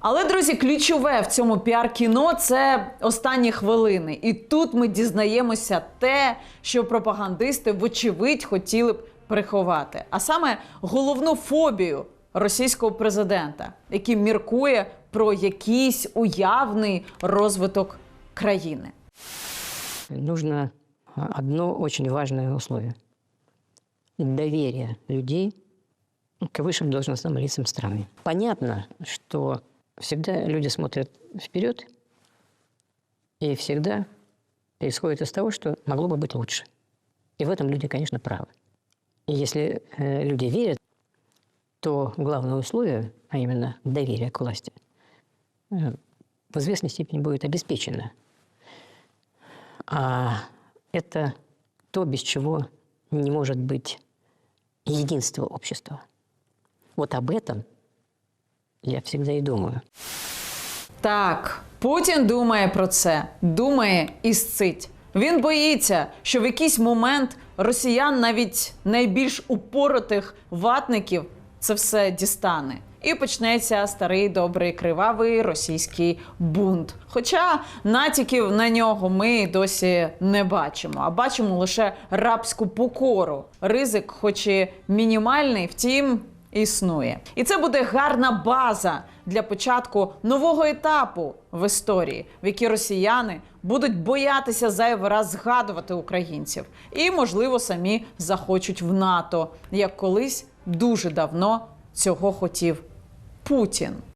Але, друзі, ключове в цьому піар-кіно це останні хвилини. І тут ми дізнаємося те, що пропагандисти, вочевидь, хотіли б приховати. А саме головну фобію російського президента, який міркує про якийсь уявний розвиток країни. нужно а, одно очень важное условие. Доверие людей к высшим должностным лицам страны. Понятно, что всегда люди смотрят вперед, и всегда исходит из того, что могло бы быть лучше. И в этом люди, конечно, правы. И если э, люди верят, то главное условие, а именно доверие к власти, э, в известной степени будет обеспечено. А это то, без чего не может быть единства общества. Вот об этом я всегда и думаю. Так, Путін думає про це, думає і сцить. Він боїться, що в якийсь момент росіян, навіть найбільш упоротих ватників, це все дістане. І почнеться старий добрий кривавий російський бунт. Хоча натяків на нього ми досі не бачимо, а бачимо лише рабську покору. Ризик, хоч і мінімальний, втім, існує. І це буде гарна база для початку нового етапу в історії, в якій росіяни будуть боятися зайвий раз згадувати українців, і, можливо, самі захочуть в НАТО, як колись дуже давно цього хотів Путін.